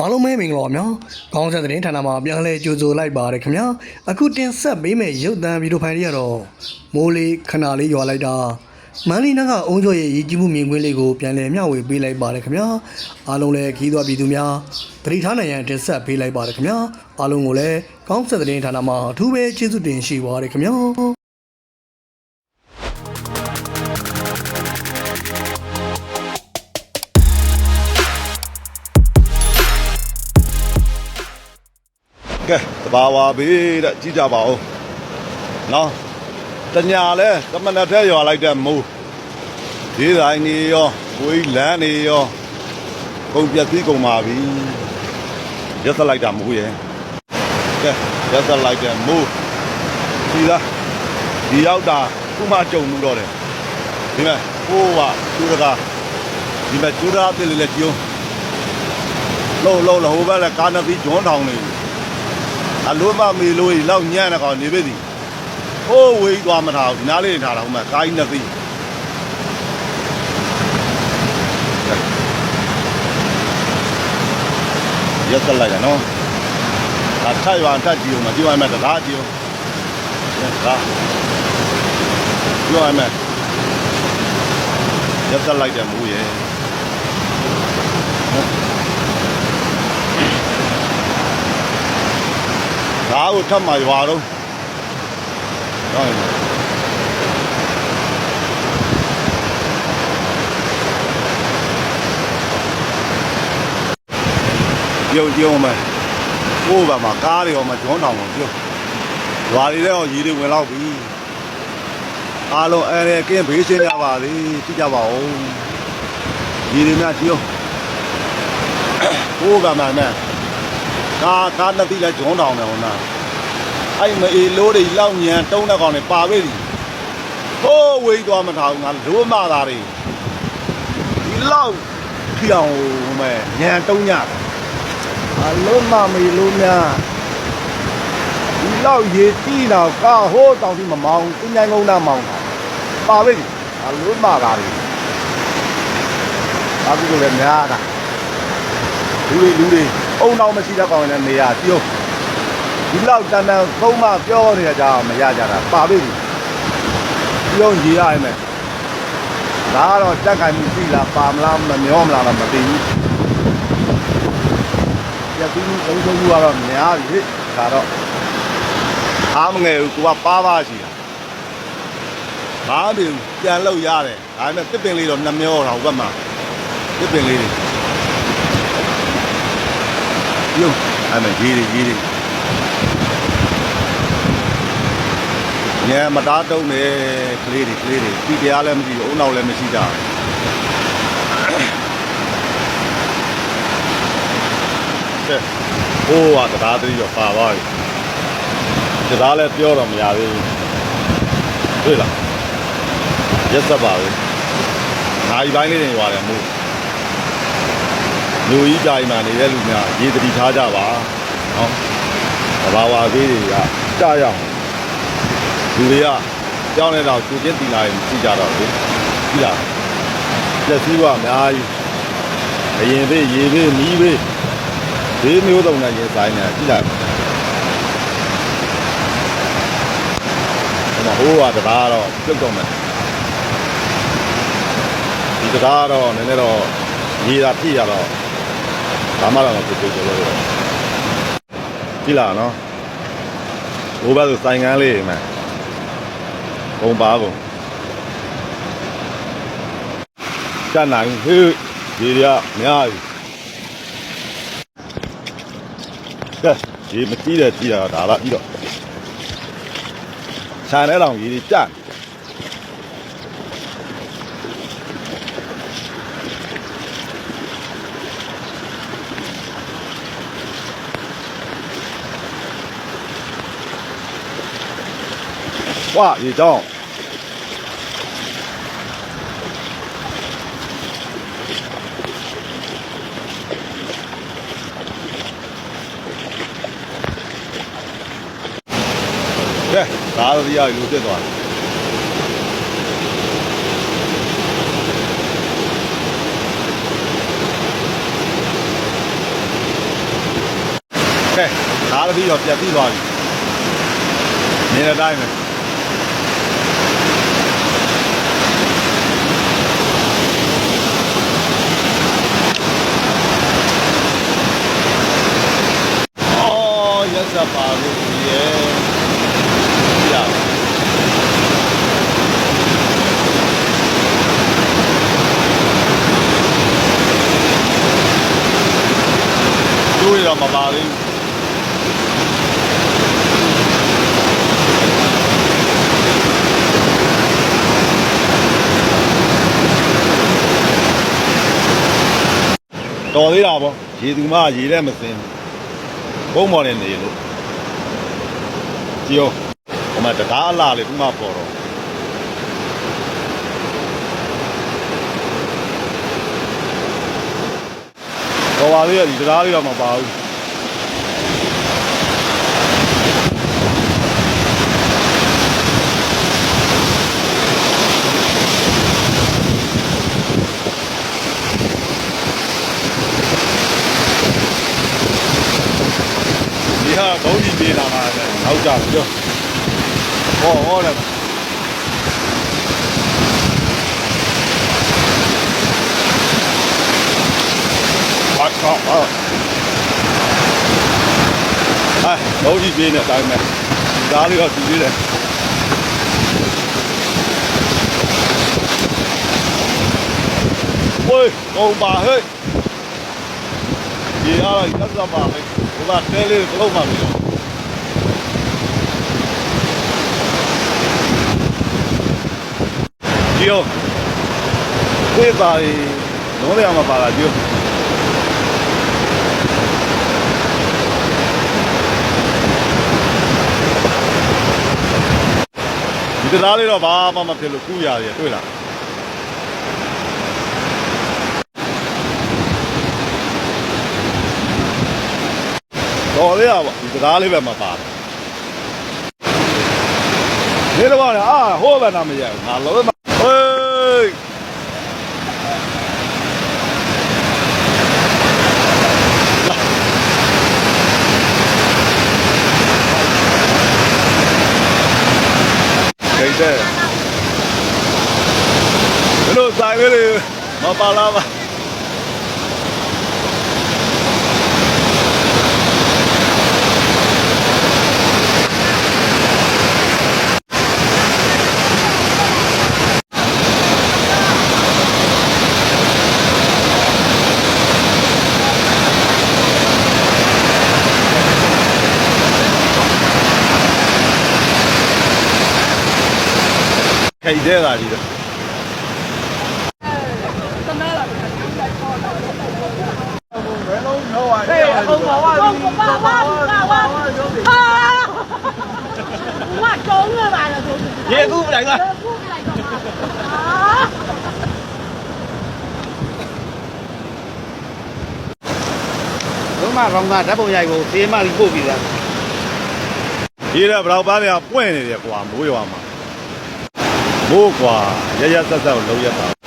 အားလုံးပဲမင်္ဂလာပါဗျာ။ခေါင်းဆက်သတင်းဌာနမှာပြန်လည်ကြိုဆိုလိုက်ပါရခင်ဗျာ။အခုတင်ဆက်ပေးမယ့်ရုပ်သံဗီဒီယိုဖိုင်လေးကတော့မိုးလေးခဏလေးရွာလိုက်တာမန်းလေးနကအုံးကျော်ရဲ့ရည်ကြီးမှုမြင်ကွင်းလေးကိုပြန်လည်မျှဝေပေးလိုက်ပါရခင်ဗျာ။အားလုံးလည်းခီးသွွားပြည်သူများတတိထားနိုင်ရန်တင်ဆက်ပေးလိုက်ပါရခင်ဗျာ။အားလုံးကိုလည်းခေါင်းဆက်သတင်းဌာနမှာအထူးပဲကျေးဇူးတင်ရှိပါရခင်ဗျာ။ ကဲတဘာဝဘေးတဲ့ကြည့်ကြပါဦးနော်တညာလဲကမနက်ထဲရွာလိုက်တဲ့မိုးဒီတိုင်းနေရောဝေးလန်းနေရောကုန်ပြက်ပြီးကုန်ပါပြီရက်သက်လိုက်တာမိုးရဲ့ကဲရက်သက်လိုက်တဲ့မိုးဒီလားဒီရောက်တာခုမှကြုံမှုတော့တယ်ဒီမဲ့ဟိုးကကျူရကာဒီမဲ့ကျူရကာပြစ်လေးလဲကျုံလုံးလုံးလဟိုဘက်လဲကားနှစ်ပြီးဂျွန်းထောင်နေပြီ အလုံးမမေလို့ကြီးလောက်ညံ့တဲ့ကောင်နေပြီဒီဟိုးဝေးသွားမထားဘူးနားလေးနေထားတာဟိုမှာကားကြီးနှစ်သိရက်သက်လိုက်ရနော်အထက်ရွာထက်ကြည့်ဦးမကြည့်ရမယ်တကားကြည့်ဦးဒါကြည့်ရမယ်ရက်သက်လိုက်တယ်မူရဲ့ ဒါကိုထပ်မှရွာတော့ဟုတ်ရင်ပြုံပြုံမယ်ဟိုးဘာမှာကားတွေရောမကျွန်းတောင်ကိုပြုံရွာတွေလည်းရောရေတွေဝင်တော့ပြီအားလုံးအဲကင်းဘေးရှင်းကြပါလေကြည့်ကြပါဦးရေတွေများကျွန်းဟိုးဘာမှာနဲ့ ကားကားနှစ်သီးလဲဂျွန်းတောင်တယ်ဟိုနာအဲ့မအေလို့တွေလောက်ညံတုံးတဲ့ကောင်တွေပါပဲဒီဟိုးဝေးသွားမထားဘူးငါလိုမသားတွေဒီလောက်ပြောင်းမဲ့ညံတုံးညအလုံးမမေလို့များဒီလောက်ရေတီးတော့ကာဟိုးတောင်စီမမောင်းသူနိုင်ကုန်းနာမောင်းတာပါပဲဒီအလုံးမသားတွေအခုကလည်းများတာလူတွေလူတွေ အုံနောက်မရှိတဲ့ကောင်တွေနဲ့နေရပြုံးဒီလောက်တန်တန်သုံးမပြောနေကြအောင်မရကြတာပါပြီပြုံးကြီးရရင်မယ်ဒါကတော့တက်ခိုင်မှုရှိလားပါမလားမမျောမလားတော့မသိဘူးရပြီးသုံးသုံးခုကတော့များပြီဒါတော့အားမငယ်ဘူးကိုကပါပါရှိတာဘာမှမဖြစ်ဘူးပြန်လို့ရတယ်ဒါပေမဲ့တစ်ပင်လေးတော့နှမျောတာဟိုဘက်မှာတစ်ပင်လေးတွေ ပြုံးအဲ့မဲ့ရေးတွေရေးတွေညမတားတုံးနေကလေးတွေကလေးတွေပြီးတရားလည်းမရှိဘူးအုံနောက်လည်းမရှိကြဘူးကဲဟိုးကတရားတည်းရောပါပါပြီတရားလည်းပြောတော့မရသေးဘူးတွေ့လားရက်သက်ပါပဲနိုင်ပိုင်းလေးတွေရွာတယ်မို့ လူကြီးကြိုင်မှနေတဲ့လူများရေတတိထားကြပါနော်တဘာဝသေးတွေကကြာရအောင်လူတွေကကြောင်းနေတော့ကျူချင်းတီလာရင်ကြည့်ကြတော့လေကြည့်လားပြက်စီးကအများကြီးအရင်သေးရေသေးမီးသေးဒီမျိုးတုံနဲ့ရင်ဆိုင်နေကြည့်လားအဲ့ဟိုးကတရားတော့ပြုတ်တော့မယ်ဒီတရားတော့နည်းနည်းတော့ရေတာပြည့်ရတော့ ဘာမှတော့မဖြစ်ဘူးဆိုလို့ကြည့်လာနော်ဘိုးဘက်ဆိုစိုင်ကန်းလေးမှဘုံပါကုန်တတ်နိုင်ဟေးဒီရများပြီကဲဒီမကြည့်တဲ့ကြည့်တာဒါလားပြီးတော့ခြံထဲတောင်ကြီးကြတ် ဝရေကြောင်းကဲဒါသတိရလူတက်သွားတယ်ကဲဒါလည်းပြီးတော့ပြတ်ပြီးသွားပြီနေတဲ့အတိုင်းပဲ က်စပါလို့ရဲ့ပြရကျိုးရတော့မပါသေးဘူးတော်သေးတာပေါ့ရေသူမရေတဲ့မစင်းဘုံ မော်နေနေလို့ကြည့်ရောဟိုမှာတကားအလားလေးခုမှပေါ်တော့တော်ပါသေးရဲ့ဒီတရားလေးတော့မပါဘူး ဒီဟာဘုံကြီးပြေးလာမှာ လေနောက်ကြပြောဟောဟောတယ်ဘာကောဟာအဲဘုံကြီးပြေးနေတိုင်းမဲ့ဒါလေးတော့ဒီလေးလေဝေးဟောပါဟဲ့ဒီအားရသက်သာပါမယ်ဒီ ကတဲလေးတော့မှမလို့ဒီယောဝေးပါရီလုံးရမှာပါလားဒီယောဒီတရားလေးတော့ဘာမှမဖြစ်လို့ကူးရတယ်တွေ့လားတော်လေးอ่ะဒီစကားလေးပဲမပါတယ်ဒီတော့ကအာဟိုးပဲနာမရဘူးငါလော မဟေးခိတဲ့ဘယ်လိုဆိုင်လေးတွေမ ပါလာပါ ခိတဲ့တာကြီးတော့ 哎，红毛啊，红毛爸爸，爸爸，啊！我中了吧了，都是。ရေကူးလိုက်လား 不来干嘛？啊！ လုံးမကောင်းသားဓာတ်ပုံရိုက်ကိုသေမပြီးပို့ပြီးသား ဒီတော့ဘလောက်ပန်းတွေကပွင့်နေတယ်ကွာမိုးရွာမှာ မိုးကွာရရဆက်ဆက်ကိုလုံးရက်တာ